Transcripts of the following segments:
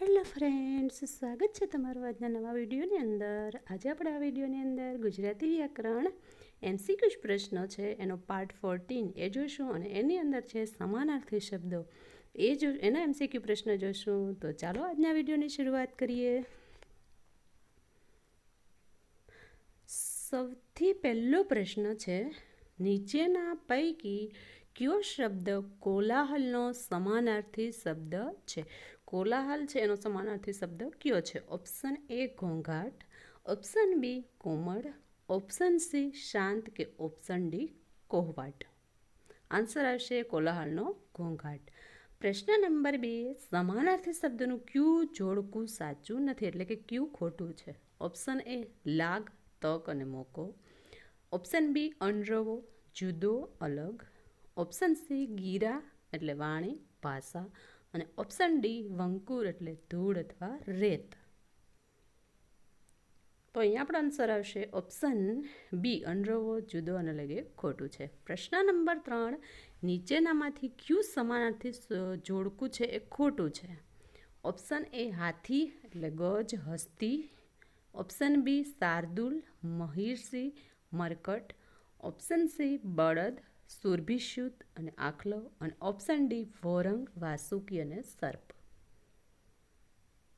Hello friends, સ્વાગત છે તમારું આજના નવા વિડીયોની અંદર. આજે આપણે આ વિડીયોની અંદર ગુજરાતી વ્યાકરણ એમસીક્યુ જ પ્રશ્ન છે. એનો પાર્ટ ફોર્ટીન એ જોઈશું અને એની અંદર છે સમાનાર્થી શબ્દો. એ જો, એના એમસીક્યુ પ્રશ્ન જોઈશું તો ચાલો આજના વિડીયોની શરૂઆત કરીએ. સૌથી પહેલો પ્રશ્ન છે, નીચેના પૈકી કયો શબ્દ કોલાહલનો સમાનાર્થી શબ્દ છે? કોલાહલ છે એનો સમાનાર્થી શબ્દ કયો છે? ઓપ્શન એ ઘોંઘાટ. ઓપ્શન બી કોમળ. ઓપ્શન સી શાંત કે ઓપ્શન ડી કોહવાટ. આન્સર આવશે કોલાહલનો ઘોંઘાટ. પ્રશ્ન નંબર બે, સમાનાર્થી શબ્દનું ક્યુ જોડકું સાચું નથી, એટલે કે ક્યુ ખોટું છે? ઓપ્શન એ લાગ, તક અને મોકો. ઓપ્શન બી અનરવો જુદો, અલગ. ઓપ્શન સી ગીરા, એટલે વાણી, ભાષા. અને ઓપ્શન ડી વંકુર એટલે ધૂળ અથવા રેત. તો અહીંયા આપણો આન્સર આવશે ઓપ્શન બી અનરવો જુદો અને લગે ખોટું છે. પ્રશ્ન નંબર ત્રણ, નીચેનામાંથી ક્યુ સમાનાર્થી જોડકું છે એ ખોટું છે? ઓપ્શન એ હાથી એટલે ગજ, હસ્તી. ઓપ્શન બી શાર્દુલ મહિરસિંહ મરકટ. ઓપ્શન સી બળદ. સુરભિશુદ્ધ અને આખલો અને ઓપ્શન ડી વોરંગ વાસુકી અને સર્પ.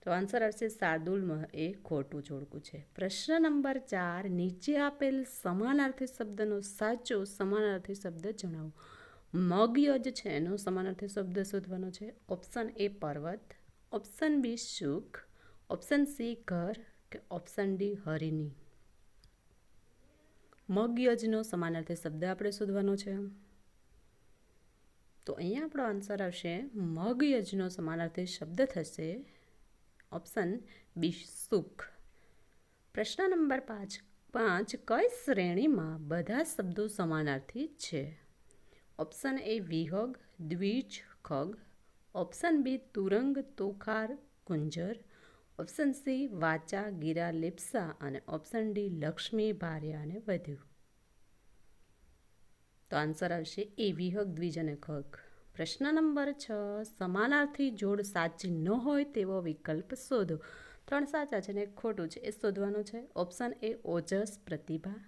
તો આન્સર આવશે શાર્દુલ એ ખોટું જોડકું છે. પ્રશ્ન નંબર ચાર, નીચે આપેલ સમાનાર્થી શબ્દનો સાચો સમાનાર્થી શબ્દ જણાવો. મગયજ છે, એનો સમાનાર્થી શબ્દ શોધવાનો છે. ઓપ્શન એ પર્વત ઓપ્શન બી સુખ ઓપ્શન સી ઘર, કે ઓપ્શન ડી હરિની મગયજનો સમાનાર્થી શબ્દ આપણે શોધવાનો છે. તો અહીંયા આપણો આન્સર આવશે મગયજનો સમાનાર્થી શબ્દ થશે ઓપ્શન બી સુખ. પ્રશ્ન નંબર પાંચ પાંચ કઈ શ્રેણીમાં બધા શબ્દો સમાનાર્થી છે? ઓપ્શન એ વિહગ, દ્વિજ, ખગ. ઓપ્શન બી તુરંગ, તોખાર કુંજર ઓપ્શન સી, વાચા, ગીરા, લિપ્સા અને ઓપ્શન ડી, લક્ષ્મી, ભાર્યા અને વધુ. તો આન્સર આવશે એ વિહક દ્વિજ અને ખગ પ્રશ્ન નંબર છ, સમાનાર્થી જોડ સાચી ન હોય તેવો વિકલ્પ શોધો. ત્રણ સાચા છે ને ખોટું છે, એ શોધવાનું છે. ઓપ્શન એ, ઓજસ, પ્રતિભા.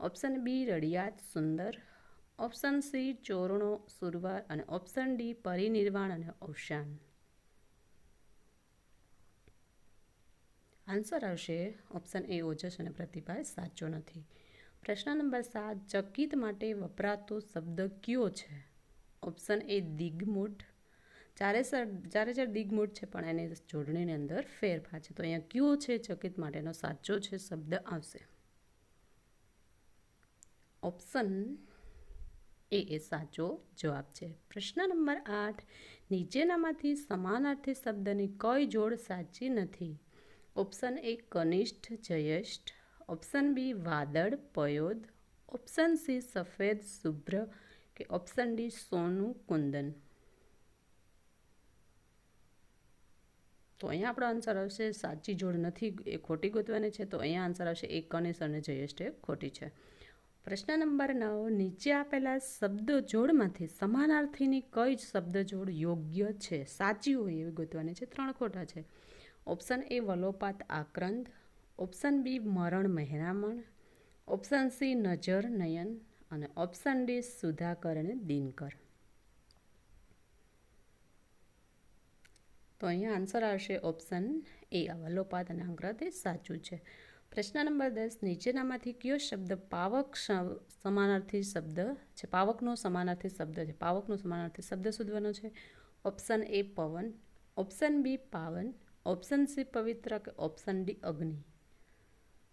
ઓપ્શન બી રડિયાત સુંદર. ઓપ્શન સી, ચોરણો, સુરવાર અને ઓપ્શન ડી, પરિનિર્વાણ અને અવસાન. આન્સર આવશે ઓપ્શન એ ઓજસ અને પ્રતિભા સાચો નથી. પ્રશ્ન નંબર સાત, ચકિત માટે વપરાતો શબ્દ કયો છે? ઓપ્શન એ દિગ્મૂઢ ચારે સર ચારે ચાર દિગ્મૂઢ છે, પણ એની જોડણીની અંદર ફેરફાર છે. તો અહીંયા કયો છે, ચકિત માટેનો સાચો છે શબ્દ આવશે? ઓપ્શન એ એ સાચો જવાબ છે. પ્રશ્ન નંબર આઠ, નીચેનામાંથી સમાનાર્થી શબ્દની કઈ જોડ સાચી નથી? ઓપ્શન એ કનિષ્ઠ, જયેષ્ઠ. ઓપ્શન બી વાદળ, પયોદ. ઓપ્શન સી સફેદ, શુભ્ર કે ઓપ્શન ડી સોનું, કુંદન. તો અહીંયા આપણો આન્સર આવશે સાચી જોડ નથી, એ ખોટી ગોતવાની છે. તો અહીંયા આન્સર આવશે એક કનિષ્ઠ અને જયેષ્ઠ એ ખોટી છે. પ્રશ્ન નંબર નવ, નીચે આપેલા શબ્દ જોડમાંથી સમાનાર્થીની કઈ જ શબ્દ જોડ યોગ્ય છે? સાચી હોય એવી ગોતવાની છે. ત્રણ ખોટા છે. ઓપ્શન એ વલોપાત આક્રંદ, ઓપ્શન બી મરણ મહેરામણ, ઓપ્શન સી નજર નયન અને ઓપ્શન ડી સુધાકર અને દિનકર. તો અહીંયા આન્સર આવશે ઓપ્શન એ. વલોપાત અને આગ્રહ એ સાચું છે. પ્રશ્ન નંબર દસ, નીચેનામાંથી કયો શબ્દ પાવક સમાનાર્થી શબ્દ છે? પાવકનો સમાનાર્થી શબ્દ છે. પાવકનો સમાનાર્થી શબ્દ શોધવાનો છે. ઓપ્શન એ પવન, ઓપ્શન બી પાવન ઓપ્શન સી પવિત્ર કે ઓપ્શન ડી અગ્નિ?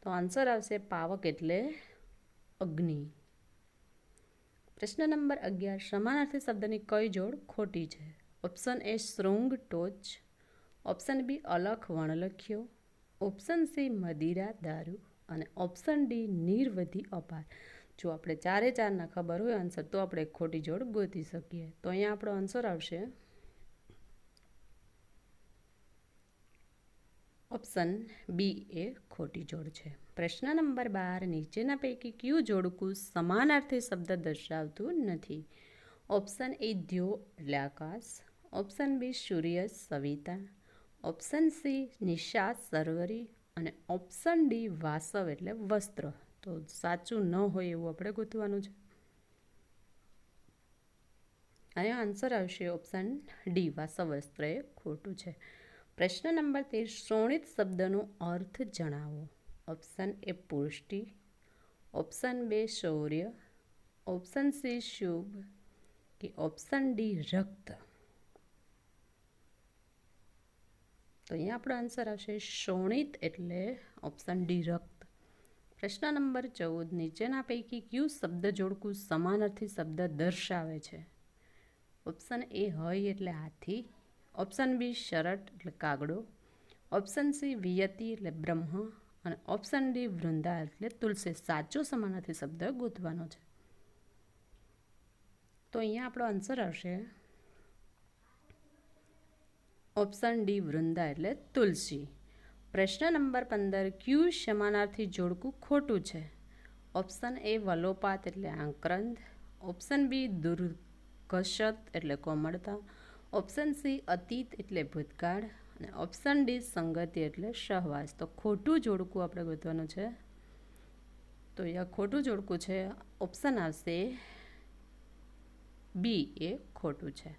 તો આન્સર આવશે પાવક એટલે અગ્નિ. પ્રશ્ન નંબર અગિયાર. સમાનાર્થી શબ્દની કઈ જોડ ખોટી છે? ઓપ્શન એ શૃંગ, ટોચ. ઓપ્શન બી અલખ વણલખ્યો ઓપ્શન સી મદિરા, દારૂ. અને ઓપ્શન ડી નિર્વધી, અપાર. જો આપણે ચારે ચારના ખબર હોય આન્સર તો આપણે ખોટી જોડ ગોતી શકીએ. તો અહીંયા આપણો આન્સર આવશે ઓપ્શન બી એ ખોટી જોડ છે. પ્રશ્ન નંબર બાર, નીચેના પૈકી કયું જોડકું સમાનાર્થી શબ્દ દર્શાવતું નથી? ઓપ્શન એ ધ્યો એટલે આકાશ ઓપ્શન બી સૂર્ય, સવિતા. ઓપ્શન સી નિશા, સરવરી. અને ઓપ્શન ડી વાસવ એટલે વસ્ત્ર. તો સાચું ન હોય એવું આપણે ગોતવાનું છે. અહીંયા આન્સર આવશે ઓપ્શન ડી, વાસવ વસ્ત્ર એ ખોટું છે. પ્રશ્ન નંબર તેર શ્રોણિત શબ્દનો અર્થ જણાવો. ઓપ્શન એ પુષ્ટિ. ઓપ્શન બે શૌર્ય. ઓપ્શન સી શુભ. કે ઓપ્શન ડી રક્ત. તો અહીંયા આપણો આન્સર આવશે શોણિત એટલે ઓપ્શન ડી રક્ત. પ્રશ્ન નંબર ચૌદ, નીચેના પૈકી કયું શબ્દ જોડકું સમાનાર્થી શબ્દ દર્શાવે છે? ઓપ્શન એ હોય એટલે હાથી. ઓપ્શન બી શરટ એટલે કાગડો, ઓપ્શન સી વિયતી એટલે બ્રહ્મ, અને ઓપ્શન ડી વૃંદા એટલે તુલસી. સાચો સમાનાથી શબ્દ ગોતવાનો છે. તો અહીંયા આપણો આન્સર આવશે. ઓપ્શન ડી વૃંદા એટલે તુલસી. પ્રશ્ન નંબર પંદર, ક્યુ સમાનાર્થી જોડકું ખોટું છે? ઓપ્શન એ વલોપાત એટલે આંક્રંદ. ઓપ્શન બી દુર્ઘશત એટલે કોમળતા. ઓપ્શન સી અતીત એટલે ભૂતકાળ અને ઓપ્શન ડી સંગતિ એટલે સહવાસ. તો ખોટું જોડકું આપણે ગોતવાનું છે. તો અહીંયા ખોટું જોડકું છે. ઓપ્શન આવશે બી એ ખોટું છે.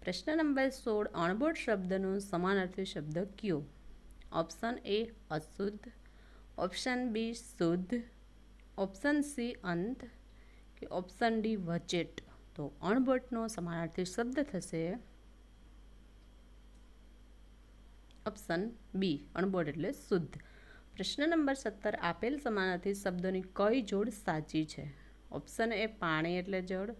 પ્રશ્ન નંબર સોળ અણબોટ શબ્દનો સમાનાર્થી શબ્દ કયો? ઓપ્શન એ અશુદ્ધ. ઓપ્શન બી શુદ્ધ. ઓપ્શન સી અંત. કે ઓપ્શન ડી વચેટ. તો અણબોટનો સમાનાર્થી શબ્દ થશે ઓપ્શન બી, અણબોટ એટલે શુદ્ધ. પ્રશ્ન નંબર સત્તર, આપેલ સમાનાર્થી શબ્દોની કઈ જોડ સાચી છે? ઓપ્શન એ પાણી એટલે જળ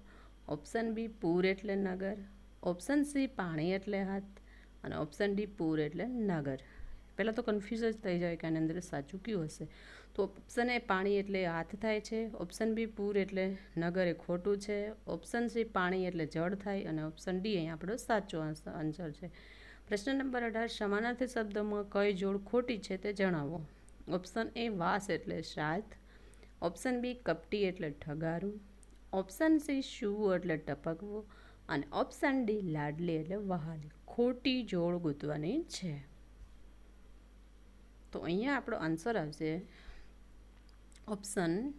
ઓપ્શન બી પૂર એટલે નગર, ઓપ્શન સી પાણી એટલે હાથ, અને ઓપ્શન ડી પૂર એટલે નગર. પહેલાં તો કન્ફ્યુઝ જ થઈ જાય કે આની અંદર સાચું કયું હશે. તો ઓપ્શન એ પાણી એટલે હાથ થાય છે ઓપ્શન બી પૂર એટલે નગર એ ખોટું છે ઓપ્શન સી પાણી એટલે જળ થાય, અને ઓપ્શન ડી અહીં આપણો સાચો આન્સર છે. પ્રશ્ન નંબર અઢાર, સમાનાર્થી શબ્દમાં કઈ જોડ ખોટી છે તે જણાવો. ઓપ્શન એ વાસ એટલે શ્રાદ્ધ ઓપ્શન બી કપટી એટલે ઠગારું ઓપ્શન સી શું એટલે ટપકવું, અને ઓપ્શન ડી લાડલી એટલે વહાલી. ખોટી જોડ ગૂંથવાની છે. તો અહીંયા આપણો આન્સર આવશે ઓપ્શન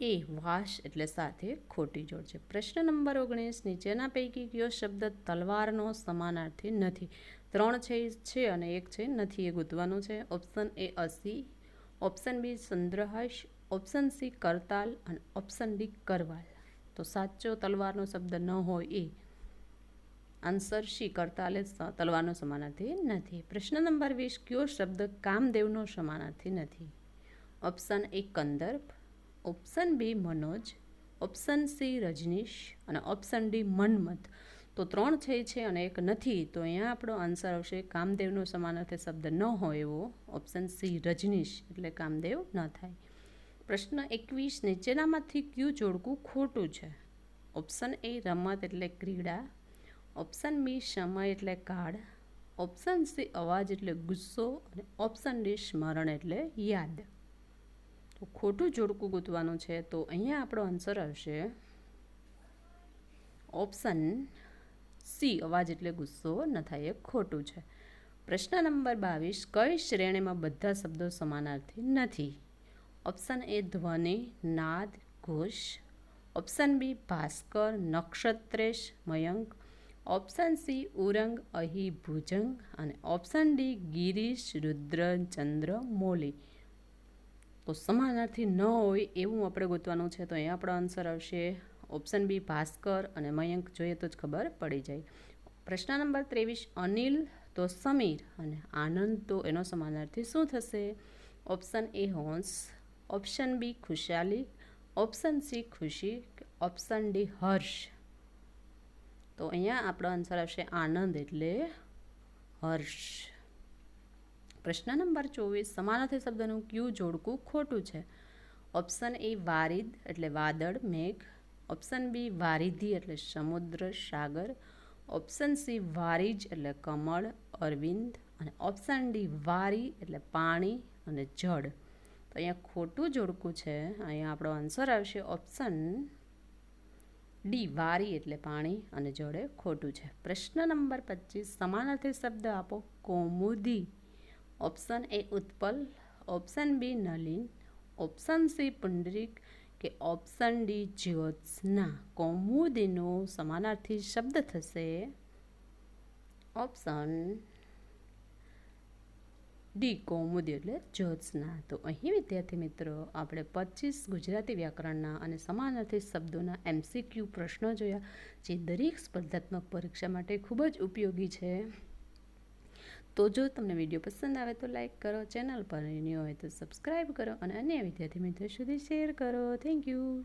એ વાશ એટલે સાથે ખોટી જોડ છે. પ્રશ્ન નંબર ઓગણીસ, નીચેના પૈકી કયો શબ્દ તલવારનો સમાનાર્થી નથી? ત્રણ છે છે અને એક છે, નથી એ ગૂંથવાનું છે. ઓપ્શન એ અસી. ઓપ્શન બી સંદ્રહાશ ઓપ્શન સી કરતાલ. અને ઓપ્શન ડી કરવાલ. તો સાચો તલવારનો શબ્દ ન હોય એ આન્સર શી કરતાલે તલવારનો સમાનાર્થી નથી. પ્રશ્ન નંબર વીસ, કયો શબ્દ કામદેવનો સમાનાર્થી નથી? ઓપ્શન એ કંદર્પ ઓપ્શન બી મનોજ, ઓપ્શન સી રજનીશ અને ઓપ્શન ડી મન્મથ. તો ત્રણ છે છે અને એક નથી, તો અહીંયા આપણો આન્સર આવશે કામદેવનો સમાનાર્થી શબ્દ ન હોય એવો, ઓપ્શન સી રજનીશ, એટલે કામદેવ ન થાય. પ્રશ્ન એકવીસ, નીચેનામાંથી કયું જોડકું ખોટું છે? ઓપ્શન એ રમત એટલે ક્રીડા ઓપ્શન બી સમય એટલે કાળ. ઓપ્શન સી અવાજ એટલે ગુસ્સો. અને ઓપ્શન ડી સ્મરણ એટલે યાદ. તો ખોટું જોડકું ગૂંથવાનું છે, તો અહીંયા આપણો આન્સર આવશે. ઓપ્શન સી અવાજ એટલે ગુસ્સો. ન થાય એ ખોટું છે. પ્રશ્ન નંબર બાવીસ, કઈ શ્રેણીમાં બધા શબ્દો સમાનાર્થી નથી? ઓપ્શન એ ધ્વનિ, નાદ, ઘોષ. ઓપ્શન બી ભાસ્કર, નક્ષત્રેશ, મયંક. ઓપ્શન સી ઉરંગ, અહી ભુજંગ અને ઓપ્શન ડી ગિરીશ, રુદ્ર, ચંદ્ર, મોલી. તો સમાનાર્થી ન હોય એવું આપણે ગોતવાનું છે, તો અહીંયા આપણો આન્સર આવશે. ઓપ્શન બી ભાસ્કર અને મયંક, જોઈએ તો જ ખબર પડી જાય. પ્રશ્ન નંબર ત્રેવીસ, અનિલ તો સમીર અને આનંદ તો એનો સમાનાર્થી શું થશે? ઓપ્શન એ હોન્સ ઓપ્શન બી ખુશાલી, ઓપ્શન સી ખુશી ઓપ્શન ડી હર્ષ. તો અહીંયા આપણો આન્સર આવશે આનંદ એટલે હર્ષ. પ્રશ્ન નંબર ચોવીસ, સમાનાર્થી શબ્દનું ક્યુ જોડકું ખોટું છે. ઓપ્શન એ વારિદ એટલે વાદળ, મેઘ. ઓપ્શન બી વારિધી એટલે સમુદ્ર, સાગર. ઓપ્શન સી વારિજ એટલે કમળ, અરવિંદ. અને ઓપ્શન ડી વારી એટલે પાણી અને જળ. તો અહીંયા ખોટું જોડકું છે. અહીંયા આપણો આન્સર આવશે ઓપ્શન ડી વારી એટલે પાણી અને જોડે ખોટું છે. પ્રશ્ન નંબર પચીસ, સમાનાર્થી શબ્દ આપો કોમુદી. ઓપ્શન એ ઉત્પલ ઓપ્શન બી નલિન ઓપ્શન સી પુંડરીક કે ઓપ્શન ડી જ્યોત્સના. કોમુદીનો સમાનાર્થી શબ્દ થશે ઓપ્શન ડી કૌમુદી એટલે જ્યોત્સના તો અહીં, વિદ્યાર્થી મિત્રો, આપણે પચીસ ગુજરાતી વ્યાકરણના અને સમાનાર્થી શબ્દોના એમસીક્યુ પ્રશ્નો જોયા, જે દરેક સ્પર્ધાત્મક પરીક્ષા માટે ખૂબ જ ઉપયોગી છે. તો જો તમને વીડિયો પસંદ આવે તો લાઈક કરો, ચેનલ પર ન્યૂ હોય તો સબસ્ક્રાઈબ કરો અને અન્ય વિદ્યાર્થી મિત્રો સુધી શેર કરો. Thank you.